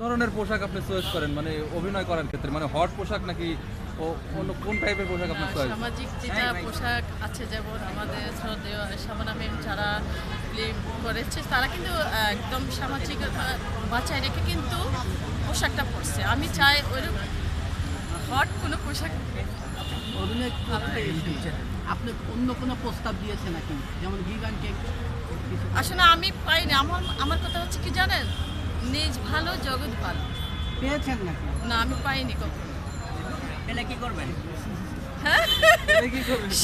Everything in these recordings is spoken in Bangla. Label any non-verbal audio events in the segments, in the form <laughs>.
ধরনের পোশাক আপনি চয়েস করেন? মানে অভিনয় করার ক্ষেত্রে মানে হট পোশাক নাকি অন্য কোন টাইপের পোশাক আপনার চয়েস সামাজিক যেটা পোশাক আছে যেমন আমাদের শ্রদ্ধেয় শাবানা ম্যাম যারা ফিল্ম করেছে তারা কিন্তু একদম সামাজিক বাঁচায় রেখে কিন্তু পোশাকটা পরছে। আমি চাই ওইরকম হট কোনো পোশাক অভিনয় করতে আপনি অন্য কোনো প্রস্তাব দিয়েছেন নাকি? যেমন গিগান কেক আসলে আমি পাইনি। আমার আমার কথা হচ্ছে কি জানেন? নিজ ভালো জগৎ ভালো। পেয়েছেন নাকি? না আমি পাইনি কখনো। পেলে কি করবেন?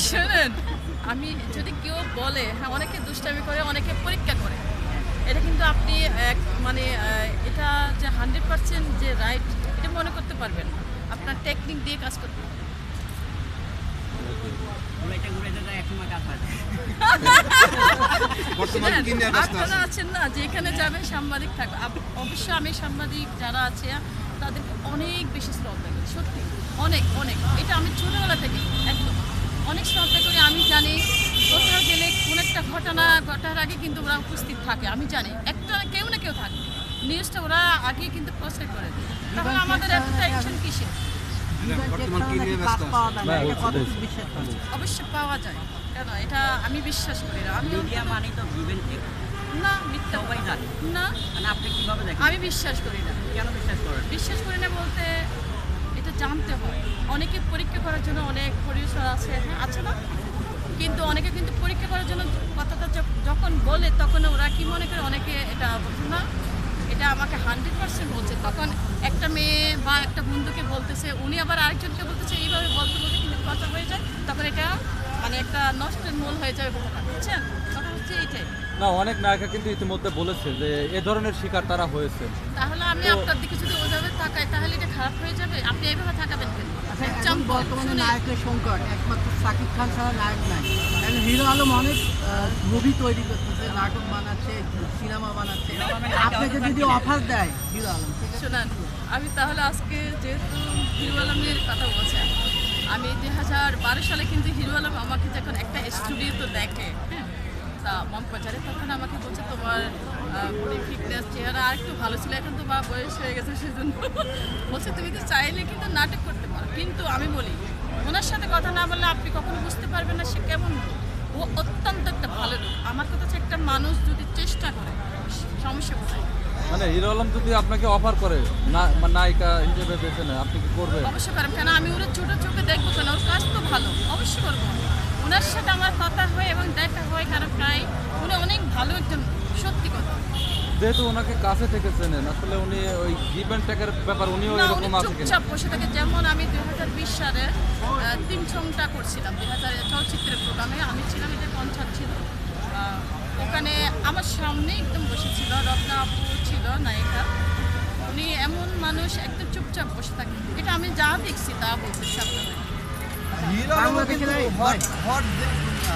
শুনেন আমি যদি কেউ বলে হ্যাঁ অনেকে দুষ্টামি করে অনেকে পরীক্ষা করে। এটা কিন্তু আপনি এক মানে এটা যে হান্ড্রেড পার্সেন্ট যে রাইট এটা মনে করতে পারবেন না। আপনার টেকনিক দিয়ে কাজ করতে হবে। <laughs> <laughs> বর্তমানে কি নিয়ে ব্যস্ত আপনারা আছেন আছেন না যেখানে যাবেন সাংবাদিক থাকবে। অবশ্যই আমি সাংবাদিক যারা আছে তাদেরকে অনেক বেশি শ্রদ্ধা করি সত্যি। অনেক অনেক। এটা আমি ছোটোবেলা থেকে একদম। অনেক শ্রদ্ধা করি আমি জানি কোথাও গেলে কোন একটা ঘটনা ঘটার আগে কিন্তু ওরা উপস্থিত থাকে আমি জানি। একটা কেউ না কেউ থাকে নিউজটা ওরা আগে কিন্তু প্রচার করে দেয়। তাহলে আমাদের এত টেনশন কিসের? অবশ্যই। পাওয়া যায়। কেন? এটা আমি বিশ্বাস করি না। আমি মিডিয়া মানে তো না মিথ্যা। সবাই জানে। না। মানে আপনি কীভাবে দেখেন? আমি বিশ্বাস করি না। কেন বিশ্বাস করেন? বিশ্বাস করি না বলতে এটা জানতে হয়। অনেকে পরীক্ষা করার জন্য অনেক পরিসর আছে হ্যাঁ আছে না? কিন্তু অনেকে কিন্তু পরীক্ষা করার জন্য কথাটা যখন বলে তখন ওরা কি মনে করে? অনেকে এটা বলছে না। এটা আমাকে হান্ড্রেড পার্সেন্ট বলছে। তখন একটা মেয়ে বা একটা বন্ধুকে বলতেছে উনি আবার আরেকজনকে বলতেছে এইভাবে বলতে বলতে কিন্তু কথা হয়ে যায়। তখন এটা মানে একটা নষ্টের মূল হয়ে যাবে বুঝছেন? তখন হচ্ছে এইটাই। না অনেক নায়িকা কিন্তু ইতিমধ্যে বলেছে যে এ ধরনের শিকার তারা হয়েছে। তাহলে আমি আপনার দিকে খারাপ হয়ে যাবে? আপনি এইভাবে তাকাবেন কেন? আচ্ছা বর্তমানে নায়কের সংকট একমাত্র সাকিব খান ছাড়া নায়ক নাই। এখন হিরো আলম অনেক মুভি তৈরি করতেছে নাটক বানাচ্ছে সিনেমা বানাচ্ছে। আপনাকে যদি অফার দেয় হিরো আলম? শোনান আমি তাহলে আজকে যেহেতু হিরো আলমের কথা বলছেন আমি দুই হাজার বারো সালে কিন্তু হিরো আলম আমাকে যখন একটা স্টুডিও তো দেখে হ্যাঁ তা মমবাজারে তখন আমাকে বলছে তোমার ফিটনেস চেহারা আর একটু ভালো ছিল এখন তো বা বয়স হয়ে গেছে সেজন্য বলছে তুমি তো চাইলে কিন্তু নাটক করতে পারো। কিন্তু আমি বলি ওনার সাথে কথা না বললে আপনি কখনো বুঝতে পারবেন না সে কেমন ও অত্যন্ত একটা ভালো লোক। আমার কথা হচ্ছে একটা মানুষ যদি চেষ্টা করে সমস্যা কোথায়? মানে হিরো আলম যদি আপনাকে অফার করে না মানে নায়িকা হিসেবে বেছে নেয় আপনি কি করবেন? অবশ্যই পারব কেন আমি ওরা ছোট চোখে দেখব কেন? ওর কাজ তো ভালো অবশ্যই করব। ওনার সাথে আমার কথা হয় এবং দেখা হয় কারণ প্রায় উনি অনেক ভালো একজন সত্যি কথা। যেহেতু ওনাকে কাছে থেকে চেনেন আসলে উনি ওই গিভ অ্যান্ড টেকের ব্যাপার উনিও না উনি এরকম আছে কিনা? চুপচাপ বসে থাকে। যেমন আমি দুই হাজার বিশ সালে তিন ছংটা করছিলাম দুই হাজার চলচ্চিত্রের প্রোগ্রামে। আমি ছিলাম এটা কনসার্ট ছিল। ওখানে আমার সামনে একদম বসেছিল রত্না আপু ছিল নায়িকা। উনি এমন মানুষ একদম চুপচাপ বসে থাকে। এটা আমি যা দেখছি তা বলতেছি আপনাদের। Hot hot